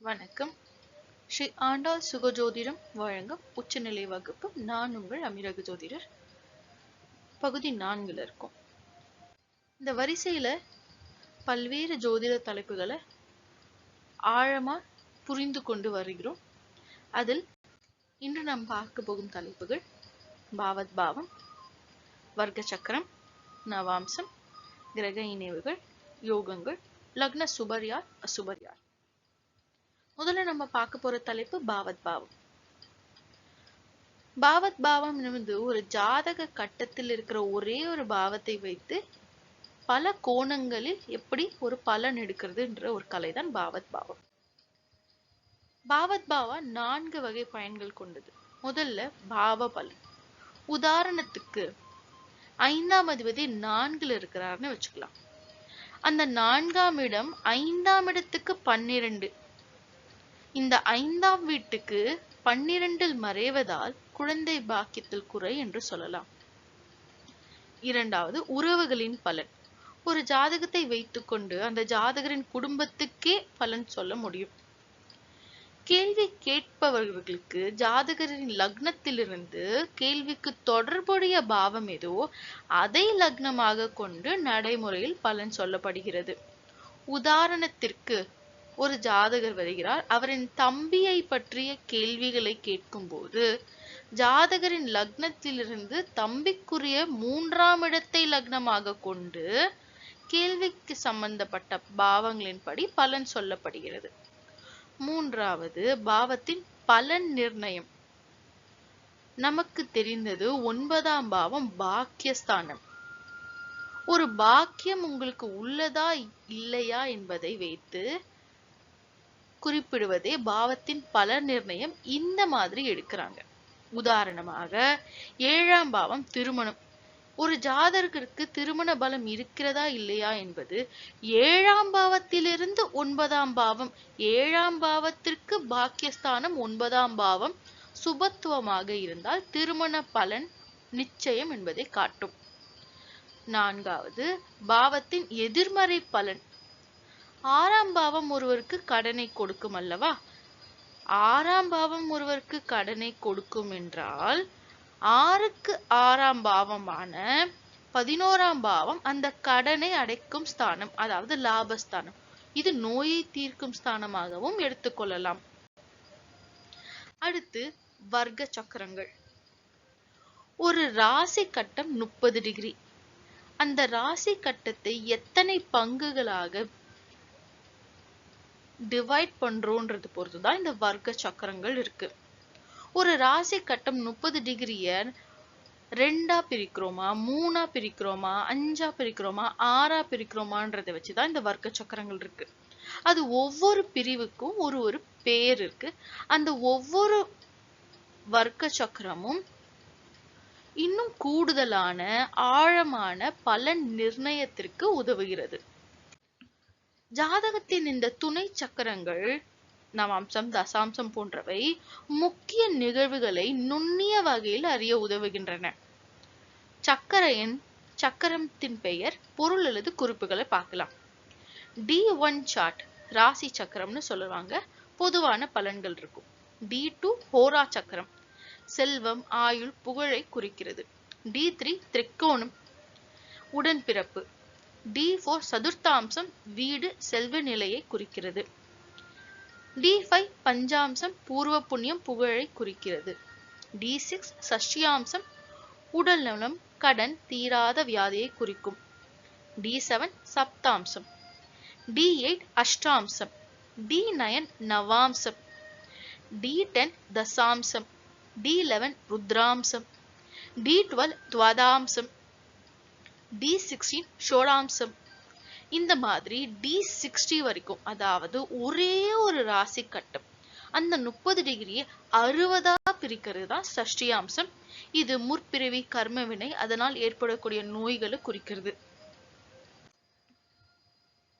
வணக்கம். ஸ்ரீ ஆண்டாள் சுகஜோதிடம் வழங்கும் உச்சநிலை வகுப்பு நான் உங்கள் அமிரக ஜோதிடர். பகுதி நான்குல இருக்கும். இந்த வரிசையில பல்வேறு ஜோதிட தலைப்புகளை ஆழமா புரிந்து கொண்டு வருகிறோம். அதில் இன்று நாம் பார்க்க போகும் தலைப்புகள் பாவத் பாவம் வர்க்க சக்கரம் நவாம்சம் கிரக இணைவுகள் யோகங்கள் லக்ன சுபர் யார் அசுபர் யார் முதல்ல நம்ம பார்க்க போற தலைப்பு பாவத் பாவம். பாவத் பாவம் என்பது ஒரு ஜாதக கட்டத்தில் இருக்கிற ஒரே ஒரு பாவத்தை வைத்து பல கோணங்களில் எப்படி ஒரு பலன் எடுக்கிறதுன்ற ஒரு கலை தான் பாவத் பாவம். பாவத் பாவா நான்கு வகை பயன்கள் கொண்டது. முதல்ல பாவ பலன். உதாரணத்துக்கு ஐந்தாம் அதிபதி நான்குல இருக்கிறார்னு வச்சுக்கலாம். அந்த நான்காம் இடம் ஐந்தாம் இடத்துக்கு பன்னிரண்டு. இந்த ஐந்தாம் வீட்டுக்கு பன்னிரண்டில் மறைவதால் குழந்தை பாக்கியத்தில் குறை என்று சொல்லலாம். இரண்டாவது உறவுகளின் பலன். ஒரு ஜாதகத்தை வைத்துக்கொண்டு அந்த ஜாதகரின் குடும்பத்துக்கே பலன் சொல்ல முடியும். கேள்வி கேட்பவர்களுக்கு ஜாதகரின் லக்னத்திலிருந்து கேள்விக்கு தொடர்புடைய பாவம் ஏதோ அதை லக்னமாக கொண்டு நடைமுறையில் பலன் சொல்லப்படுகிறது. உதாரணத்திற்கு ஒரு ஜாதகர் வருகிறார். அவரின் தம்பியை பற்றிய கேள்விகளை கேட்கும்போது ஜாதகரின் லக்னத்திலிருந்து தம்பிக்குரிய மூன்றாம் இடத்தை லக்னமாக கொண்டு கேள்விக்கு சம்பந்தப்பட்ட பாவங்களின்படி பலன் சொல்லப்படுகிறது. மூன்றாவது பாவத்தின் பலன் நிர்ணயம். நமக்கு தெரிந்தது ஒன்பதாம் பாவம் பாக்கியஸ்தானம். ஒரு பாக்கியம் உங்களுக்கு உள்ளதா இல்லையா என்பதை வைத்து குறிப்பிடுவதே பாவத்தின் பல நிர்ணயம் இந்த மாதிரி எடுக்கிறாங்க. உதாரணமாக ஏழாம் பாவம் திருமணம். ஒரு ஜாதகருக்கு திருமண பலம் இருக்கிறதா இல்லையா என்பது ஏழாம் பாவத்திலிருந்து ஒன்பதாம் பாவம் ஏழாம் பாவத்திற்கு பாக்கியஸ்தானம் ஒன்பதாம் பாவம் சுபத்துவமாக இருந்தால் திருமண பலன் நிச்சயம் என்பதை காட்டும். நான்காவது பாவத்தின் எதிர்மறை பலன். ஆறாம் பாவம் ஒருவருக்கு கடனை கொடுக்கும் அல்லவா? ஆறாம் பாவம் ஒருவருக்கு கடனை கொடுக்கும் என்றால் ஆறுக்கு ஆறாம் பாவமான பதினோராம் பாவம் அந்த கடனை அடைக்கும் ஸ்தானம் அதாவது லாபஸ்தானம். இது நோயை தீர்க்கும் ஸ்தானமாகவும் எடுத்துக்கொள்ளலாம் அடுத்து வர்க்க சக்கரங்கள். ஒரு ராசி கட்டம் முப்பது டிகிரி. அந்த ராசி கட்டத்தை எத்தனை பங்குகளாக டிவைட் பண்ணுறோன்றது பொறுத்து தான் இந்த வர்க்க சக்கரங்கள் இருக்கு. ஒரு ராசி கட்டம் முப்பது டிகிரியை ரெண்டா பிரிக்கிறோமா மூணா பிரிக்கிறோமா அஞ்சா பிரிக்கிறோமா ஆறா பிரிக்கிறோமான்றதை வச்சுதான் இந்த வர்க்க சக்கரங்கள் இருக்கு. அது ஒவ்வொரு பிரிவுக்கும் ஒரு ஒரு பேர் இருக்கு. அந்த ஒவ்வொரு வர்க்க சக்கரமும் இன்னும் கூடுதலான ஆழமான பலன் நிர்ணயத்திற்கு உதவுகிறது. ஜாதகத்தின் இந்த துணை சக்கரங்கள் நவாம்சம் தசாம்சம் போன்றவை முக்கிய நிகழ்வுகளை நுண்ணிய வகையில் அறிய உதவுகின்றன. சக்கரையின் சக்கரத்தின் பெயர் பொருள் அல்லது குறிப்புகளை பார்க்கலாம். டி ஒன் சார்ட் ராசி சக்கரம்னு சொல்லுவாங்க. பொதுவான பலன்கள் இருக்கும். டி டூ ஹோரா சக்கரம். செல்வம் ஆயுள் புகழை குறிக்கிறது. டி த்ரீ திரிகோணம். உடன்பிறப்பு. டி ஃபோர் சதுர்த்தாம்சம் வீடு செல்வ நிலையை குறிக்கிறது. டி ஃபைவ் பஞ்சாம்சம் பூர்வ புண்ணியம் புகழை குறிக்கிறது. டி சிக்ஸ் சஷ்டியாம்சம் உடல் நலம் கடன் தீராத வியாதியை குறிக்கும். டி செவன் சப்தாம்சம். டி எயிட் அஷ்டாம்சம். டி நயன் நவாம்சம். டி டென் தசாம்சம். டி லெவன் ருத்ராம்சம். டி டுவெல் துவாதாம்சம். டி சிக்ஸ்டீன் ஷோடாம்சம். இந்த மாதிரி டி சிக்ஸ்டி வரைக்கும் அதாவது ஒரே ஒரு ராசி கட்டம் அந்த முப்பது டிகிரியை அறுபதா பிரிக்கிறது தான் சஷ்டியாம்சம். இது முற்பிறவி கர்மவினை அதனால் ஏற்படக்கூடிய நோய்களை குறிக்கிறது.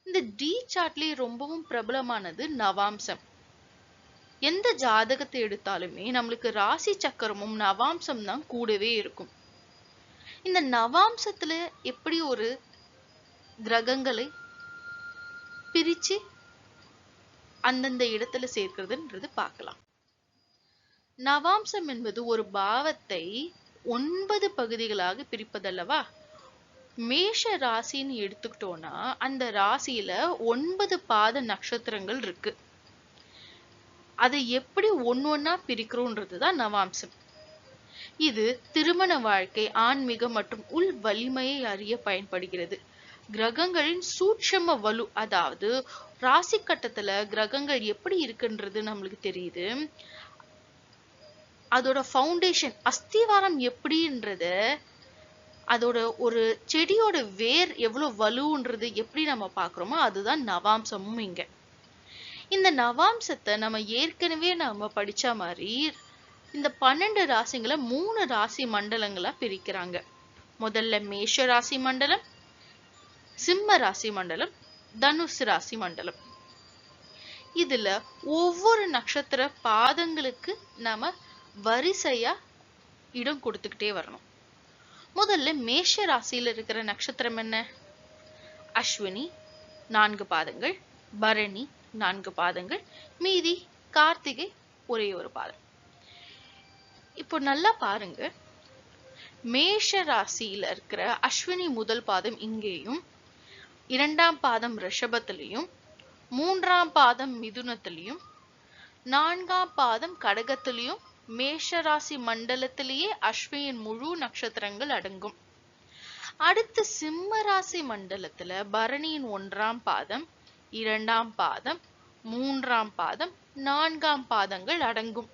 இந்த டி சாட்லே ரொம்பவும் பிரபலமானது நவாம்சம். எந்த ஜாதகத்தை எடுத்தாலுமே நம்மளுக்கு ராசி சக்கரமும் நவாம்சம் தான் கூடவே இருக்கும். இந்த நவாம்சத்துல எப்படி ஒரு கிரகங்களை பிரிச்சு அந்தந்த இடத்துல சேர்க்கிறதுன்றது பார்க்கலாம். நவாம்சம் என்பது ஒரு பாவத்தை ஒன்பது பகுதிகளாக பிரிப்பதல்லவா? மேஷ ராசின்னு எடுத்துக்கிட்டோம்னா அந்த ராசியில ஒன்பது பாத நட்சத்திரங்கள் இருக்கு. அதை எப்படி ஒன்னொன்னா பிரிக்கிறோன்றதுதான் நவாம்சம். இது திருமண வாழ்க்கை ஆன்மீகம் மற்றும் உள் வலிமையை அறிய பயன்படுகிறது. கிரகங்களின் சூட்சம வலு அதாவது ராசி கட்டத்துல கிரகங்கள் எப்படி இருக்குன்றது நம்மளுக்கு தெரியுது. அதோட ஃபவுண்டேஷன் அஸ்திவாரம் எப்படின்றத அதோட ஒரு செடியோட வேர் எவ்வளவு வலுன்றது எப்படி நம்ம பார்க்குறோமோ அதுதான் நவாம்சமும் இங்க. இந்த நவாம்சத்தை நம்ம ஏற்கனவே நம்ம படிச்ச மாதிரி இந்த பன்னெண்டு ராசிங்களை மூணு ராசி மண்டலங்களா பிரிக்கிறாங்க. முதல்ல மேஷ ராசி மண்டலம் சிம்ம ராசி மண்டலம் தனுசு ராசி மண்டலம். இதுல ஒவ்வொரு நட்சத்திர பாதங்களுக்கு நாம வரிசையா இடம் கொடுத்துக்கிட்டே வரணும். முதல்ல மேஷ ராசியில இருக்கிற நட்சத்திரம் என்ன? அஸ்வினி நான்கு பாதங்கள் பரணி நான்கு பாதங்கள் மீதி கார்த்திகை ஒரே ஒரு பாதம். இப்போ நல்லா பாருங்க. மேஷ ராசியில இருக்கிற அஸ்வினி முதல் பாதம் இங்கேயும் இரண்டாம் பாதம் ரிஷபத்திலையும் மூன்றாம் பாதம் மிதுனத்திலையும் நான்காம் பாதம் கடகத்திலையும் மேஷராசி மண்டலத்திலேயே அஸ்வினியின் முழு நட்சத்திரங்கள் அடங்கும். அடுத்து சிம்ம ராசி மண்டலத்துல பரணியின் ஒன்றாம் பாதம் இரண்டாம் பாதம் மூன்றாம் பாதம் நான்காம் பாதங்கள் அடங்கும்.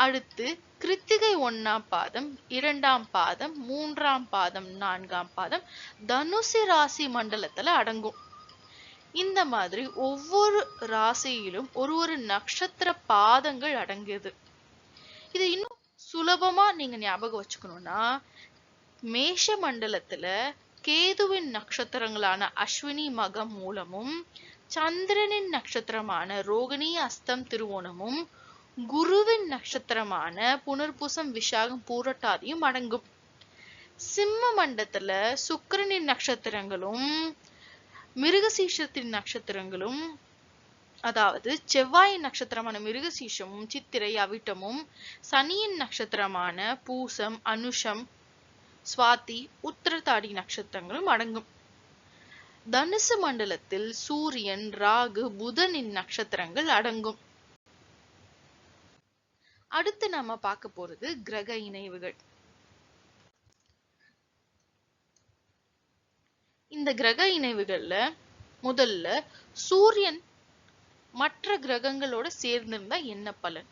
அடுத்து கிருத்திகை ஒன்னாம் பாதம் இரண்டாம் பாதம் மூன்றாம் பாதம் நான்காம் பாதம் தனுசு ராசி மண்டலத்துல அடங்கும். இந்த மாதிரி ஒவ்வொரு ராசியிலும் ஒரு ஒரு நட்சத்திர பாதங்கள் அடங்குது இது இன்னும் சுலபமா நீங்க ஞாபகம் வச்சுக்கணும்னா மேஷ மண்டலத்துல கேதுவின் நட்சத்திரங்களான அஸ்வினி மகம் மூலமும் சந்திரனின் நட்சத்திரமான ரோகிணி அஸ்தம் திருவோணமும் குருவின் நட்சத்திரமான புனர்பூசம் விஷாகம் பூரட்டாதியும் அடங்கும். சிம்ம மண்டத்துல சுக்கரனின் நட்சத்திரங்களும் மிருகசீஷத்தின் நட்சத்திரங்களும் அதாவது செவ்வாயின் நட்சத்திரமான மிருகசீஷமும் சித்திரை அவிட்டமும் சனியின் நட்சத்திரமான பூசம் அனுஷம் சுவாதி உத்திரதாடி நட்சத்திரங்களும் அடங்கும். தனுசு மண்டலத்தில் சூரியன் ராகு புதனின் நட்சத்திரங்கள் அடங்கும். அடுத்து நம்ம பார்க்க போறது கிரக இணைவுகள். இந்த கிரக இணைவுகள்ல முதல்ல சூரியன் மற்ற கிரகங்களோட சேர்ந்திருந்தா என்ன பலன்?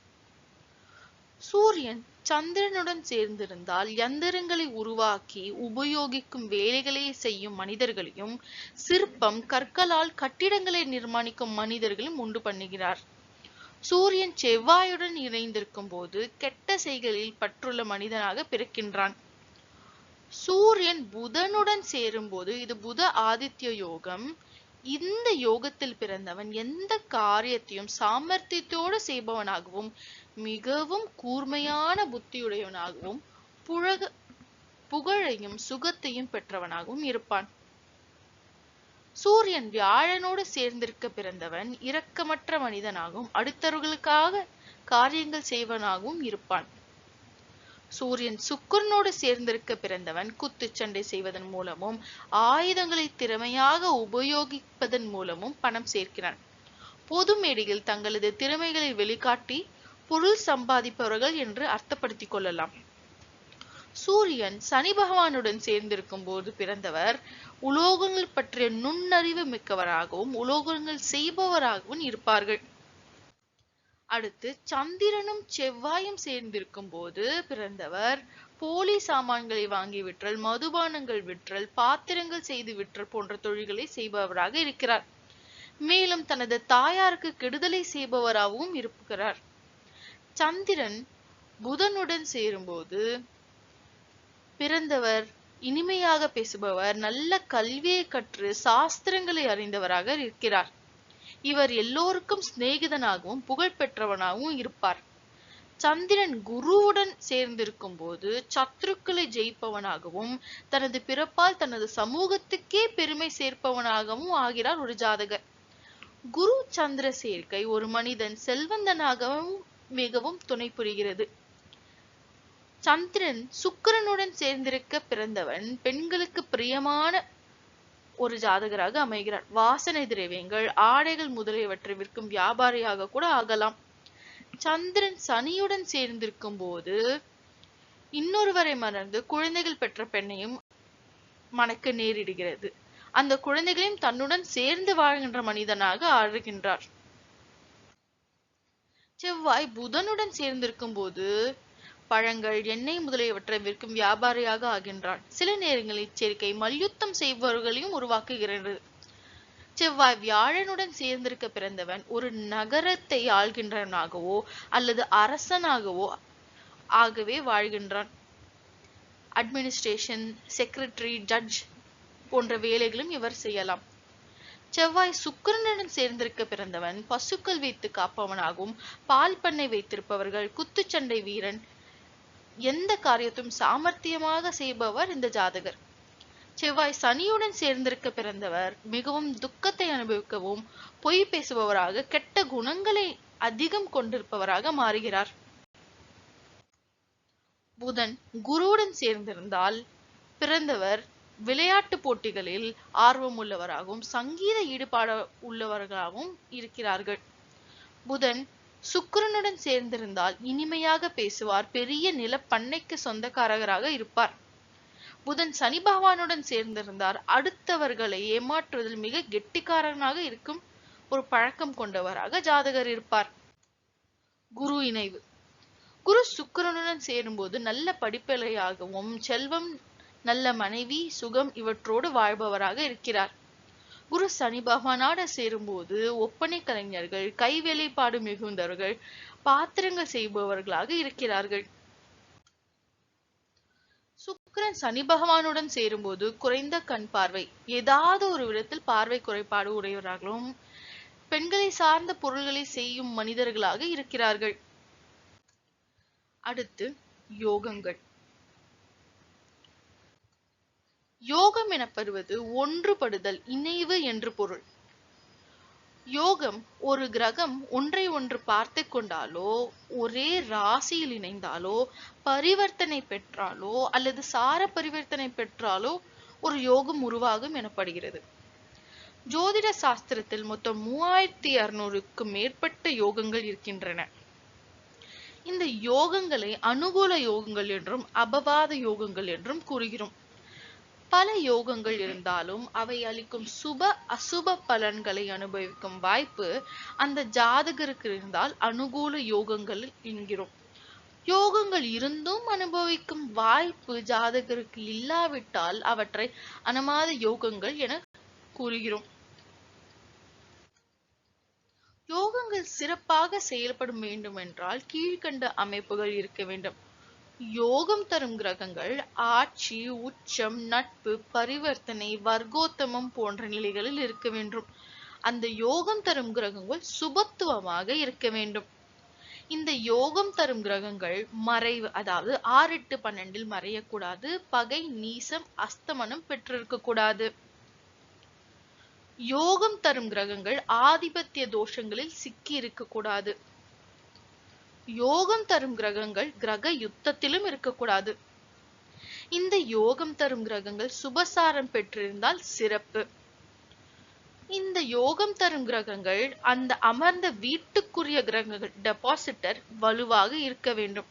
சூரியன் சந்திரனுடன் சேர்ந்திருந்தால் யந்திரங்களை உருவாக்கி உபயோகிக்கும் வேலைகளை செய்யும் மனிதர்களையும் சிற்பம் கற்களால் கட்டிடங்களை நிர்மாணிக்கும் மனிதர்களையும் உண்டு பண்ணுகிறார். சூரியன் செவ்வாயுடன் இணைந்திருக்கும் போது கெட்ட செய்களில் பற்றுள்ள மனிதனாக பிறக்கின்றான். சூரியன் புதனுடன் சேரும்போது இது புத ஆதித்ய யோகம். இந்த யோகத்தில் பிறந்தவன் எந்த காரியத்தையும் சாமர்த்தியத்தோடு செய்பவனாகவும் மிகவும் கூர்மையான புத்தியுடையவனாகவும் புழக புகழையும் சுகத்தையும் பெற்றவனாகவும் இருப்பான். சூரியன் வியாழனோடு சேர்ந்திருக்க பிறந்தவன் இரக்கமற்ற மனிதனாகவும் அடுத்தவர்களுக்காக காரியங்கள் செய்வனாகவும் இருப்பான். சூரியன் சுக்கரனோடு சேர்ந்திருக்க பிறந்தவன் குத்துச்சண்டை செய்வதன் மூலமும் ஆயுதங்களை திறமையாக உபயோகிப்பதன் மூலமும் பணம் சேர்க்கிறான். பொது மேடையில் தங்களது திறமைகளை வெளிக்காட்டி பொருள் சம்பாதிப்பவர்கள் என்று அர்த்தப்படுத்திக் கொள்ளலாம். சூரியன் சனி பகவானுடன் சேர்ந்திருக்கும் போது பிறந்தவர் உலோகங்கள் பற்றிய நுண்ணறிவு மிக்கவராகவும் உலோகங்கள் செய்பவராகவும் இருப்பார்கள். அடுத்து சந்திரனும் செவ்வாயும் சேர்ந்திருக்கும் போது பிறந்தவர் போலி சாமான்களை வாங்கி விற்றல் மதுபானங்கள் விற்றல் பாத்திரங்கள் செய்து விற்றல் போன்ற தொழில்களை செய்பவராக இருக்கிறார். மேலும் தனது தாயாருக்கு கெடுதலை செய்பவராகவும் இருக்கிறார். சந்திரன் புதனுடன் சேரும்போது பிறந்தவர் இனிமையாக பேசுபவர் நல்ல கல்வியை கற்று சாஸ்திரங்களை அறிந்தவராக இருக்கிறார். இவர் எல்லோருக்கும் சிநேகிதனாகவும் புகழ் பெற்றவனாகவும் இருப்பார். சந்திரன் குருவுடன் சேர்ந்திருக்கும் போது சத்துருக்களை ஜெயிப்பவனாகவும் தனது பிறப்பால் தனது சமூகத்துக்கே பெருமை சேர்ப்பவனாகவும் ஆகிறார் ஒரு ஜாதகர். குரு சந்திர சேர்க்கை ஒரு மனிதன் செல்வந்தனாகவும் மிகவும் துணை புரிகிறது சந்திரன் சுக்கிரனுடன் சேர்ந்திருக்க பிறந்தவன் பெண்களுக்கு பிரியமான ஒரு ஜாதகராக அமைகிறார் வாசனை திரவியங்கள் ஆடைகள் முதலியவற்றை விற்கும் வியாபாரியாக கூட ஆகலாம். சந்திரன் சனியுடன் சேர்ந்திருக்கும் போது இன்னொருவரை மறந்து குழந்தைகள் பெற்ற பெண்ணையும் மணக்க நேரிடுகிறது. அந்த குழந்தைகளையும் தன்னுடன் சேர்ந்து வாழ்கின்ற மனிதனாக ஆடுகின்றார் செவ்வாய் புதனுடன் சேர்ந்திருக்கும் போது பழங்கள் எண்ணெய் முதலியவற்றை விற்கும் வியாபாரியாக ஆகின்றான். சில நேரங்களில் இச்சேர்க்கை மல்யுத்தம் செய்பவர்களையும் உருவாக்குகிறது. செவ்வாய் வியாழனுடன் சேர்ந்திருக்க பிறந்தவன் ஒரு நகரத்தை ஆள்கின்றவனாகவோ அல்லது அரசனாகவோ ஆகவே வாழ்கின்றான். அட்மினிஸ்ட்ரேஷன் செக்ரட்டரி ஜட்ஜ் போன்ற வேலைகளும் இவர் செய்யலாம். செவ்வாய் சுக்கிரனுடன் சேர்ந்திருக்க பிறந்தவன் பசுக்கள் வைத்து காப்பவனாகவும் பால் பண்ணை வைத்திருப்பவர்கள் குத்துச்சண்டை வீரன் எந்த காரியத்தையும் சாமர்த்தியமாக செய்பவர் இந்த ஜாதகர். செவ்வாய் சனியுடன் சேர்ந்திருக்க பிறந்தவர் மிகவும் துக்கத்தை அனுபவிக்கவும் பொய் பேசுபவராக கெட்ட குணங்களை அதிகம் கொண்டிருப்பவராக மாறுகிறார். புதன் குருவுடன் சேர்ந்திருந்தால் பிறந்தவர் விளையாட்டு போட்டிகளில் ஆர்வம் உள்ளவராகவும் சங்கீத ஈடுபாடு உள்ளவர்களாகவும் இருக்கிறார்கள். புதன் சுக்கிரனுடன் சேர்ந்திருந்தால் இனிமையாக பேசுவார். பெரிய நிலப்பண்ணைக்கு சொந்தக்காரராக இருப்பார். புதன் சனி பகவானுடன் சேர்ந்திருந்தார். அடுத்தவர்களை ஏமாற்றுவதில் மிக கெட்டிக்காரனாக இருக்கும் ஒரு பழக்கம் கொண்டவராக ஜாதகர் இருப்பார். குரு இணைவு. குரு சுக்கிரனுடன் சேரும்போது நல்ல படிப்பிலையாகவும் செல்வம் நல்ல மனைவி சுகம் இவற்றோடு வாழ்பவராக இருக்கிறார். குரு சனி பகவானோட சேரும்போது ஒப்பனை கலைஞர்கள் கைவேலைப்பாடு மிகுந்தவர்கள் பாத்திரங்கள் செய்பவர்களாக இருக்கிறார்கள். சுக்கிரன் சனி பகவானுடன் சேரும்போது குறைந்த கண் பார்வை ஏதாவது ஒரு விதத்தில் பார்வை குறைபாடு உடையவராகவும் பெண்களை சார்ந்த பொருள்களை செய்யும் மனிதர்களாக இருக்கிறார்கள். அடுத்து யோகங்கள். யோகம் எனப்படுவது ஒன்றுபடுதல் இணைவு என்று பொருள். யோகம் ஒரு கிரகம் ஒன்றை ஒன்று பார்த்து கொண்டாலோ ஒரே ராசியில் இணைந்தாலோ பரிவர்த்தனை பெற்றாலோ அல்லது சார பரிவர்த்தனை பெற்றாலோ ஒரு யோகம் உருவாகும் எனப்படுகிறது. ஜோதிட சாஸ்திரத்தில் மொத்தம் மூவாயிரத்தி அறுநூறுக்கும் மேற்பட்ட யோகங்கள் இருக்கின்றன. இந்த யோகங்களை அனுகூல யோகங்கள் என்றும் அபவாத யோகங்கள் என்றும் கூறுகிறோம். பல யோகங்கள் இருந்தாலும் அவை அளிக்கும் சுப அசுப பலன்களை அனுபவிக்கும் வாய்ப்பு அந்த ஜாதகருக்கு இருந்தால் அனுகூல யோகங்கள் என்கிறோம். யோகங்கள் இருந்தும் அனுபவிக்கும் வாய்ப்பு ஜாதகருக்கு இல்லாவிட்டால் அவற்றை அனுமாத யோகங்கள் என கூறுகிறோம். யோகங்கள் சிறப்பாக செயல்படும் வேண்டும் என்றால் கீழ்கண்ட அமைப்புகள் இருக்க வேண்டும். யோகம் தரும் கிரகங்கள் ஆட்சி உச்சம் நட்பு பரிவர்த்தனை வர்க்கோத்தமம் போன்ற நிலைகளில் இருக்க வேண்டும். அந்த யோகம் தரும் கிரகங்கள் சுபத்துவமாக இருக்க வேண்டும். இந்த யோகம் தரும் கிரகங்கள் மறைவு அதாவது ஆறு எட்டு பன்னெண்டில் மறையக்கூடாது. பகை நீசம் அஸ்தமனம் பெற்றிருக்க கூடாது யோகம் தரும் கிரகங்கள் ஆதிபத்திய தோஷங்களில் சிக்கி இருக்கக்கூடாது. யோகம் தரும் கிரகங்கள் கிரக யுத்தத்திலும் இருக்கக்கூடாது. இந்த யோகம் தரும் கிரகங்கள் சுபசாரம் பெற்றிருந்தால் சிறப்பு. இந்த யோகம் தரும் கிரகங்கள் அந்த அமர்ந்த வீட்டுக்குரிய கிரகங்கள் டெபாசிட்டர் வலுவாக இருக்க வேண்டும்.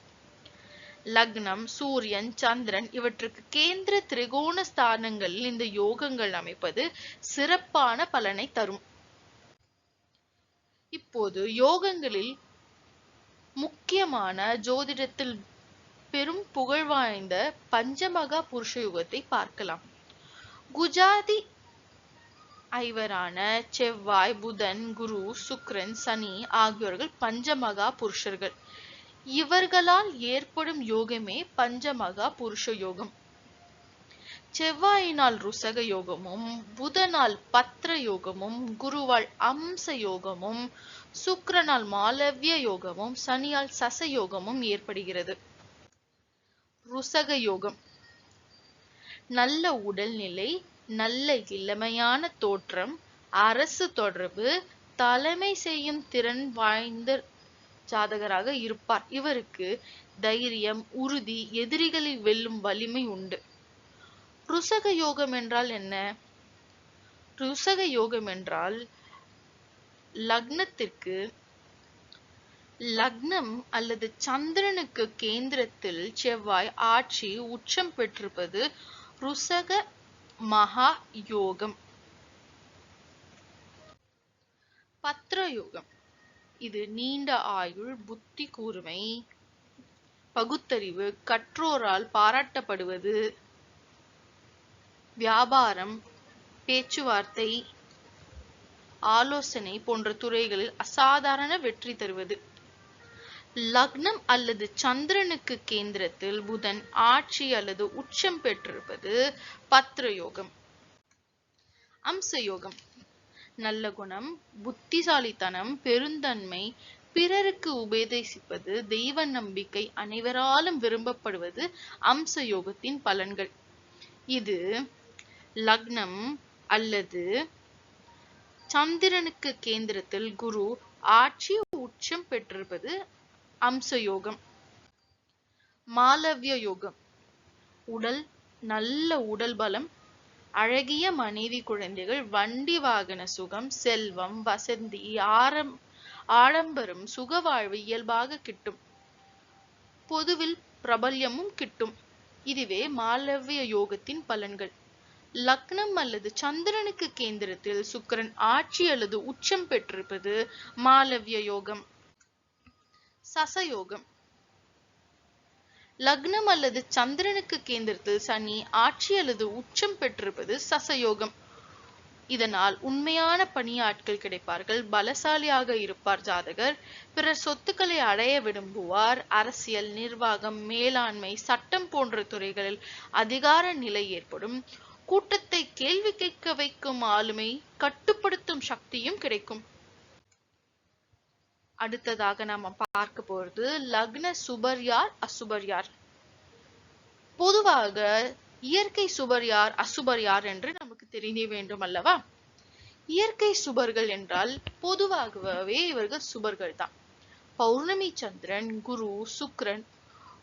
லக்னம் சூரியன் சந்திரன் இவற்றுக்கு கேந்திர திரிகோண ஸ்தானங்களில் இந்த யோகங்கள் அமைப்பது சிறப்பான பலனை தரும். இப்போது யோகங்களில் முக்கியமான ஜோதிடத்தில் பெரும் புகழ் வாய்ந்த பஞ்சமகா புருஷ யுகத்தை பார்க்கலாம். குஜாதி ஐவரான செவ்வாய் புதன் குரு சுக்ரன் சனி ஆகியோர்கள் பஞ்சமகா புருஷர்கள். இவர்களால் ஏற்படும் யோகமே பஞ்சமகா புருஷ யோகம். செவ்வாயினால் ருசக யோகமும் புதனால் பத்ர யோகமும் குருவால் அம்ச யோகமும் சுக்கரனால் மாலவ்ய யோகமும் சனியால் சச யோகமும் ஏற்படுகிறது. ருசக யோகம். நல்ல உடல்நிலை நல்ல இளமையான தோற்றம் அரசு தொடர்பு தலைமை செய்யும் திறன் வாய்ந்த ஜாதகராக இருப்பார். இவருக்கு தைரியம் உறுதி எதிரிகளை வெல்லும் வலிமை உண்டு. ருசக யோகம் என்றால் என்ன? ருசக யோகம் என்றால் லக்னத்திற்கு லக்னம் அல்லது சந்திரனுக்கு கேந்திரத்தில் செவ்வாய் ஆட்சி உச்சம் பெற்றிருப்பது ருசக மகா யோகம். பத்ர யோகம் இது நீண்ட ஆயுள் புத்தி கூர்மை பகுத்தறிவு கற்றோரால் பாராட்டப்படுவது வியாபாரம் பேச்சுவார்த்தை ஆலோசனை போன்ற துறைகளில் அசாதாரண வெற்றி தருவது. லக்னம் அல்லது சந்திரனுக்கு கேந்திரத்தில் புதன் ஆட்சி அல்லது உச்சம் பெற்றிருப்பது பத்ர யோகம் அம்ச யோகம் நல்ல குணம் புத்திசாலித்தனம் பெருந்தன்மை பிறருக்கு உபதேசிப்பது தெய்வ நம்பிக்கை அனைவராலும் விரும்பப்படுவது அம்ச யோகத்தின் பலன்கள். இது லக்னம் அல்லது சந்திரனுக்கு கேந்திரத்தில் குரு ஆட்சி உச்சம் பெற்றிருப்பது அம்ச யோகம் மாலவ்ய யோகம். உடல் நல்ல உடல் பலம் அழகிய மனைவி குழந்தைகள் வண்டி வாகன சுகம் செல்வம் வசந்தி ஆரம் ஆடம்பரம் சுக வாழ்வு இயல்பாக கிட்டும். பொதுவில் பிரபல்யமும் கிட்டும். இதுவே மாலவ்ய யோகத்தின் பலன்கள். லக்னம் அல்லது சந்திரனுக்கு கேந்திரத்தில் சுக்கரன் ஆட்சி அல்லது உச்சம் பெற்றிருப்பது மாலவிய யோகம் சசயோகம். லக்னம் அல்லது சந்திரனுக்கு கேந்திரத்தில் சனி ஆட்சி அல்லது உச்சம் பெற்றிருப்பது சசயோகம். இதனால் உண்மையான பணியாட்கள் கிடைப்பார்கள் பலசாலியாக இருப்பார் ஜாதகர். பிறர் சொத்துக்களை அடைய விரும்புவார் அரசியல் நிர்வாகம் மேலாண்மை சட்டம் போன்ற துறைகளில் அதிகார நிலை ஏற்படும். கூட்டத்தை கேள்வி கேட்க வைக்கும் ஆளுமை கட்டுப்படுத்தும் சக்தியும் கிடைக்கும். அடுத்ததாக நாம பார்க்க போறது லக்ன சுபர் யார் அசுபர் யார் பொதுவாக இயற்கை சுபர் யார் அசுபர் யார் என்று நமக்கு தெரிய வேண்டும் அல்லவா? இயற்கை சுபர்கள் என்றால் பொதுவாகவே இவர்கள் சுபர்கள் தான் பௌர்ணமி சந்திரன் குரு சுக்ரன்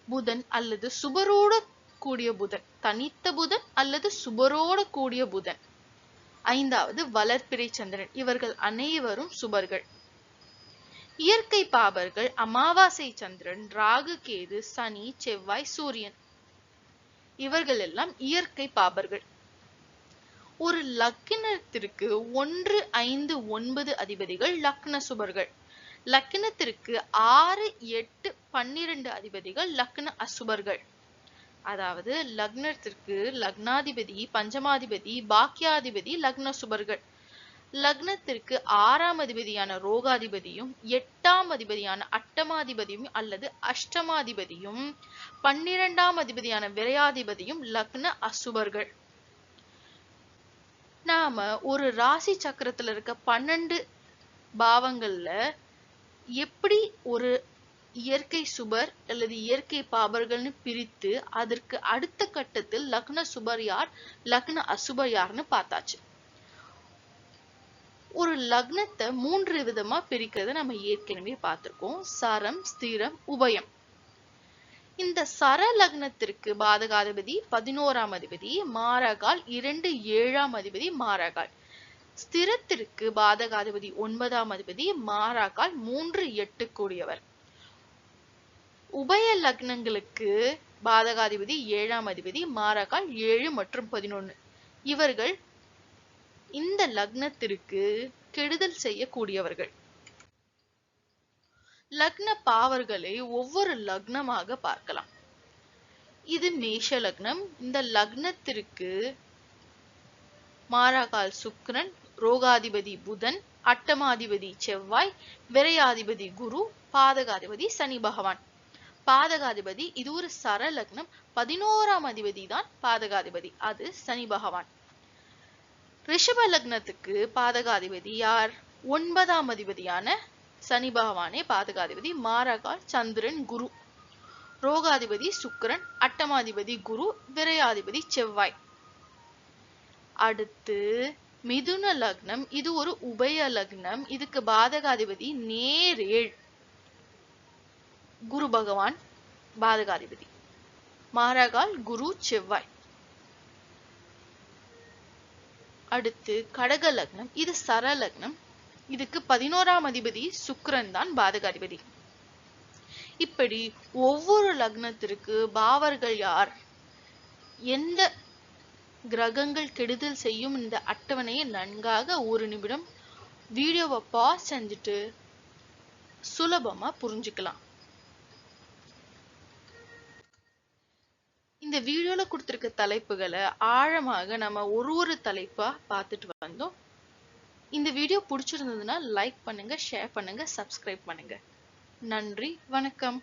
புதன் அல்லது சுபரோட கூடிய புதன். தனித்த புதன் அல்லது சுபரோட கூடிய புதன். ஐந்தாவது வளர்பிறை சந்திரன். இவர்கள் அனைவரும் சுபர்கள். இயற்கை பாபர்கள் அமாவாசை சந்திரன் ராகு கேது சனி செவ்வாய் சூரியன். இவர்கள் எல்லாம் இயற்கை பாபர்கள். ஒரு லக்கினத்திற்கு ஒன்று ஐந்து ஒன்பது அதிபதிகள் லக்ன சுபர்கள். லக்கினத்திற்கு ஆறு எட்டு பன்னிரண்டு அதிபதிகள் லக்ன அசுபர்கள். அதாவது லக்னத்திற்கு லக்னாதிபதி பஞ்சமாதிபதி பாக்கியாதிபதி லக்ன சுபர்கள். லக்னத்திற்கு ஆறாம் அதிபதியான ரோகாதிபதியும் எட்டாம் அதிபதியான அட்டமாதிபதியும் அல்லது அஷ்டமாதிபதியும் பன்னிரெண்டாம் அதிபதியான விரையாதிபதியும் லக்ன அசுபர்கள். நாம ஒரு ராசி சக்கரத்துல இருக்க பன்னெண்டு பாவங்கள்ல எப்படி ஒரு இயற்கை சுபர் அல்லது இயற்கை பாபர்கள்னு பிரித்து அதற்கு அடுத்த கட்டத்தில் லக்ன சுபர் யார் லக்ன அசுபர் யார்னு பார்த்தாச்சு. ஒரு லக்னத்தை மூன்று விதமா பிரிக்கிறத நம்ம ஏற்கனவே பார்த்திருக்கோம். சரம் ஸ்திரம் உபயம். இந்த சர லக்னத்திற்கு பாதகாதிபதி பதினோராம் அதிபதி மாரகால் இரண்டு ஏழாம் அதிபதி மாரகால். ஸ்திரத்திற்கு பாதகாதிபதி ஒன்பதாம் அதிபதி மாராகால் மூன்று எட்டு கூடியவர் உபய லக்னங்களுக்கு பாதகாதிபதி ஏழாம் அதிபதி மாரகால் ஏழு மற்றும் பதினொன்னு. இவர்கள் இந்த லக்னத்திற்கு கெடுதல் செய்யக்கூடியவர்கள். லக்ன பாவர்களை ஒவ்வொரு லக்னமாக பார்க்கலாம். இது மேஷ லக்னம். இந்த லக்னத்திற்கு மாராகால் சுக்ரன் ரோகாதிபதி புதன் அட்டமாதிபதி செவ்வாய் விரையாதிபதி குரு பாதகாதிபதி சனி பகவான். பாதகாதிபதி இது ஒரு சரலக்னம். பதினோராம் அதிபதி தான் பாதகாதிபதி. அது சனி பகவான். ரிஷப லக்னத்துக்கு பாதகாதிபதி யார்? ஒன்பதாம் அதிபதியான சனி பகவானே பாதகாதிபதி. மாரகால் சந்திரன் குரு. ரோகாதிபதி சுக்கிரன். அட்டமாதிபதி குரு. விரையாதிபதி செவ்வாய். அடுத்து மிதுன லக்னம். இது ஒரு உபய லக்னம். இதுக்கு பாதகாதிபதி நேரேழ் குரு பகவான் பாதகாதிபதி. மாரகால் குரு செவ்வாய். அடுத்து கடக லக்னம் இது சர லக்னம். இதுக்கு பதினோராம் அதிபதி சுக்கரன் தான் பாதகாதிபதி. இப்படி ஒவ்வொரு லக்னத்திற்கு பாவர்கள் யார்? எந்த கிரகங்கள் கெடுதல் செய்யும் இந்த அட்டவணையை நன்காக ஒரு நிமிடம் வீடியோவை பாஸ் செஞ்சுட்டு சுலபமா புரிஞ்சுக்கலாம். இந்த வீடியோல கொடுத்துருக்க தலைப்புகளை ஆழமாக நம்ம ஒரு ஒரு தலைப்பா பார்த்துட்டு வந்தோம். இந்த வீடியோ பிடிச்சிருந்ததுன்னா லைக் பண்ணுங்க ஷேர் பண்ணுங்க சப்ஸ்கிரைப் பண்ணுங்க. நன்றி வணக்கம்.